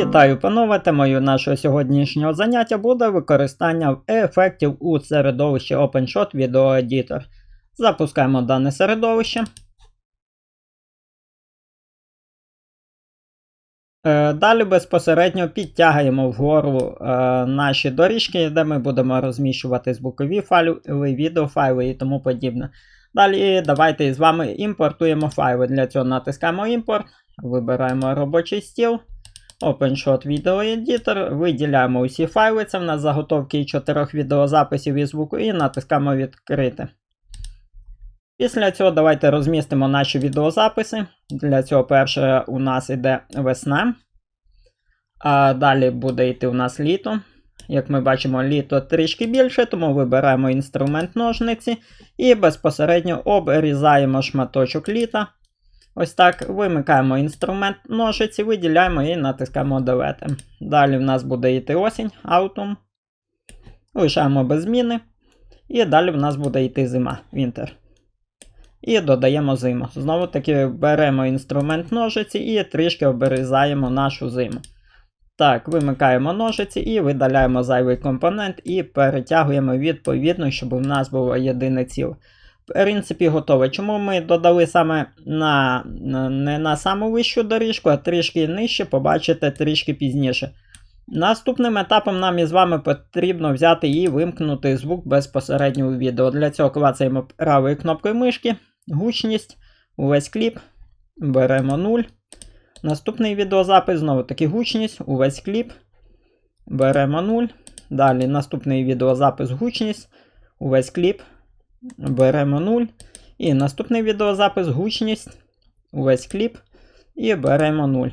Вітаю, панове! Темою нашого сьогоднішнього заняття буде використання ефектів у середовищі OpenShot Video Editor. Запускаємо дане середовище. Е, Далі безпосередньо підтягуємо вгору е, наші доріжки, де ми будемо розміщувати звукові файли, відеофайли і тому подібне. Далі давайте з вами імпортуємо файли. Для цього натискаємо імпорт, вибираємо робочий стіл. OpenShot Video Editor, виділяємо усі файли, це в нас заготовки чотирьох відеозаписів і звуку, і натискаємо відкрити. Після цього давайте розмістимо наші відеозаписи. Для цього перше у нас йде весна. А далі буде йти у нас літо. Як ми бачимо, літо трішки більше, тому вибираємо інструмент ножниці і безпосередньо обрізаємо шматочок літа. Ось так вимикаємо інструмент ножиці, виділяємо і натискаємо Delete. Далі в нас буде йти осінь, Autumn. Лишаємо без зміни. І далі в нас буде йти зима, Winter. І додаємо зиму. Знову таки беремо інструмент ножиці і трішки обрізаємо нашу зиму. Так, вимикаємо ножиці і видаляємо зайвий компонент і перетягуємо відповідно, щоб у нас було єдине ціле. Принципі, готове. Чому ми додали саме на не на саму вищу доріжку, а трішки нижче, побачите трішки пізніше. Наступним етапом нам із вами потрібно взяти і вимкнути звук безпосередньо у відео. Для цього клацаємо правою кнопкою мишки, гучність, увесь кліп, беремо 0. Наступний відеозапис, знову таки гучність, увесь кліп. Беремо 0. Далі наступний відеозапис гучність, увесь кліп. Беремо 0. І наступний відеозапис гучність, увесь кліп. І беремо 0.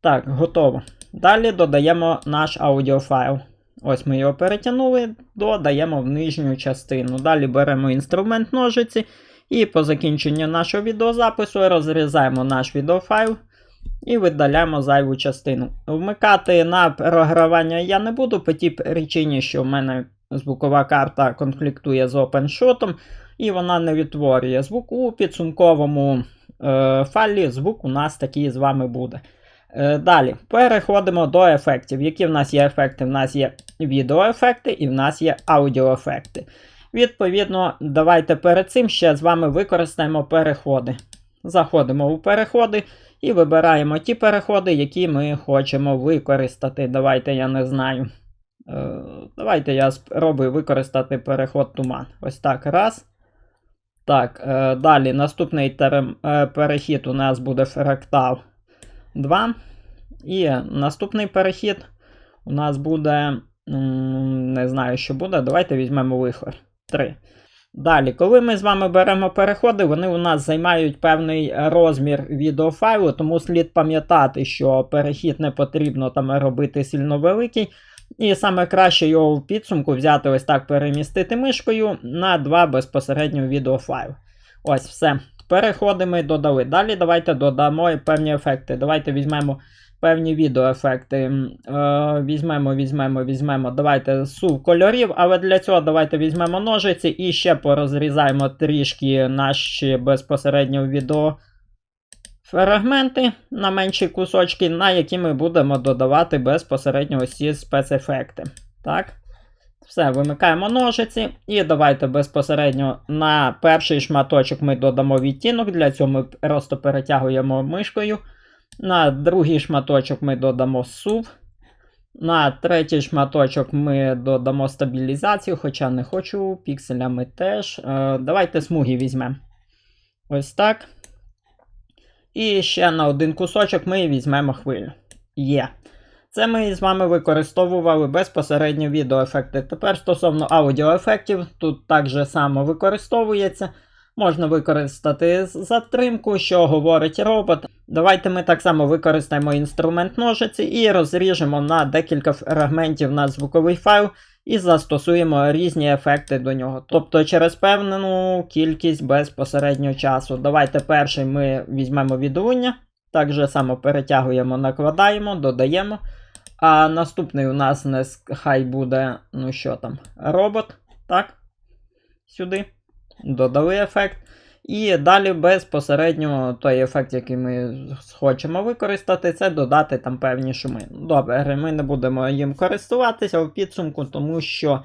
Так, готово. Далі додаємо наш аудіофайл. Ось ми його перетягнули, додаємо в нижню частину. Далі беремо інструмент ножиці. І по закінченню нашого відеозапису розрізаємо наш відеофайл і видаляємо зайву частину. Вмикати на програвання я не буду по тій причині, що в мене звукова карта конфліктує з OpenShot, і вона не відтворює звук. У підсумковому е, файлі звук у нас такий з вами буде. Е, далі переходимо до ефектів. Які в нас є ефекти? В нас є відеоефекти і в нас є аудіоефекти. Відповідно, давайте перед цим ще з вами використаємо переходи. Заходимо у переходи і вибираємо ті переходи, які ми хочемо використати. Давайте я не знаю. Е, давайте я спробую використати переход туман. Ось так. Раз. Так, е, далі наступний терем, е, перехід у нас буде фрактал 2. І наступний перехід у нас буде. Не знаю, що буде. Давайте візьмемо вихор. 3. Далі, коли ми з вами беремо переходи, вони у нас займають певний розмір відеофайлу, тому слід пам'ятати, що перехід не потрібно там робити сильно великий. І саме краще його в підсумку взяти ось так перемістити мишкою на два безпосередньо відеофайли. Ось все. Переходи ми додали. Далі давайте додамо певні ефекти. Давайте візьмемо певні відеоефекти. Е, візьмемо, візьмемо, візьмемо. Давайте сув кольорів, але для цього давайте візьмемо ножиці і ще порозрізаємо трішки наші безпосередньо відео. Фрагменти на менші кусочки, на які ми будемо додавати безпосередньо ці спецефекти. Так. Все, вимикаємо ножиці. І давайте безпосередньо на перший шматочок ми додамо відтінок. Для цього ми просто перетягуємо мишкою. На другий шматочок ми додамо сув. На третій шматочок ми додамо стабілізацію, хоча не хочу, пікселями теж. Е, давайте смуги візьмемо. Ось так. І ще на один кусочок ми візьмемо хвилю. Є. Це ми з вами використовували безпосередньо відеоефекти. Тепер стосовно аудіоефектів, тут так же само використовується. Можна використати затримку, що говорить робот. Давайте ми так само використаємо інструмент ножиці і розріжемо на декілька фрагментів на звуковий файл і застосуємо різні ефекти до нього. Тобто через певну кількість безпосередньо часу. Давайте перший ми візьмемо відлуння, так же само перетягуємо, накладаємо, додаємо. А наступний у нас не хай буде, ну що там, робот. Так? Сюди. Додали ефект. І далі безпосередньо той ефект, який ми хочемо використати, це додати там певні шуми. Добре, ми не будемо їм користуватися в підсумку, тому що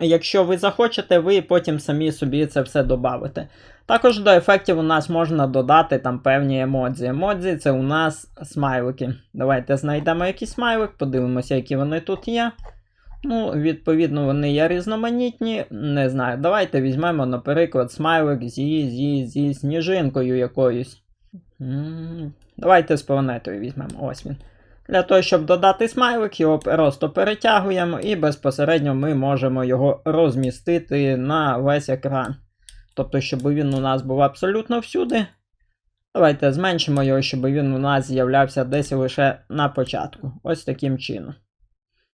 якщо ви захочете, ви потім самі собі це все додавите. Також до ефектів у нас можна додати там певні емодзі. Емодзі це у нас смайлики. Давайте знайдемо якийсь смайлик, подивимося, які вони тут є. Ну, відповідно, вони є різноманітні. Не знаю. Давайте візьмемо, наприклад, смайлик зі, зі, зі сніжинкою якоюсь. Давайте з планетою візьмемо. Ось він. Для того, щоб додати смайлик, його просто перетягуємо і безпосередньо ми можемо його розмістити на весь екран. Тобто, щоб він у нас був абсолютно всюди. Давайте зменшимо його, щоб він у нас з'являвся десь лише на початку. Ось таким чином.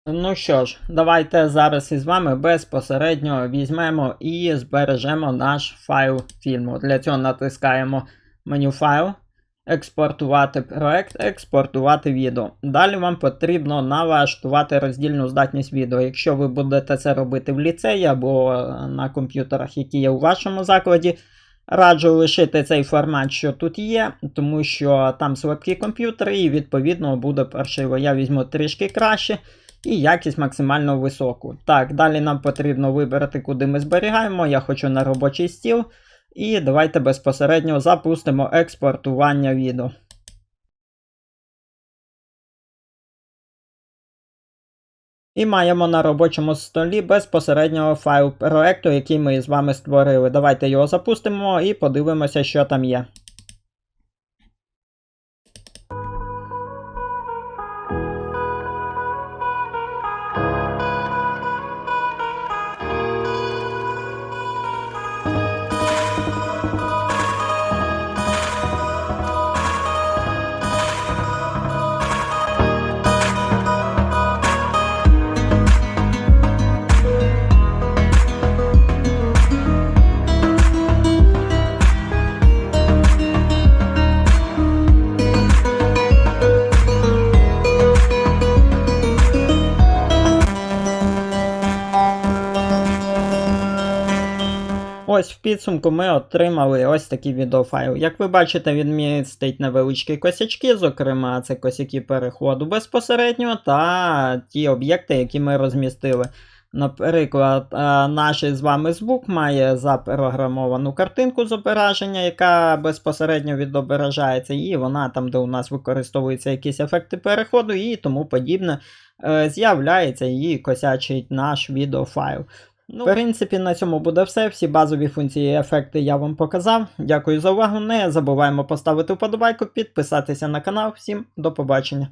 Ну що ж, давайте зараз із вами безпосередньо візьмемо і збережемо наш файл фільму. Для цього натискаємо меню файл, експортувати проект, експортувати відео. Далі вам потрібно налаштувати роздільну здатність відео. Якщо ви будете це робити в ліцеї або на комп'ютерах, які є у вашому закладі, раджу лишити цей формат, що тут є, тому що там слабкі комп'ютери, і відповідно буде паршиво. Я візьму трішки краще і якість максимально високу. Так, далі нам потрібно вибрати, куди ми зберігаємо. Я хочу на робочий стіл. І давайте безпосередньо запустимо експортування відео. І маємо на робочому столі безпосередньо файл проекту, який ми з вами створили. Давайте його запустимо і подивимося, що там є. Підсумку ми отримали ось такий відеофайл. Як ви бачите, він містить невеличкі косячки, зокрема, це косяки переходу безпосередньо та ті об'єкти, які ми розмістили. Наприклад, е, наш з вами звук має запрограмовану картинку зображення, яка безпосередньо відображається, і вона там, де у нас використовуються якісь ефекти переходу і тому подібне, е, з'являється і косячить наш відеофайл. Ну, в принципі, на цьому буде все. Всі базові функції і ефекти я вам показав. Дякую за увагу. Не забуваємо поставити вподобайку, підписатися на канал. Всім до побачення.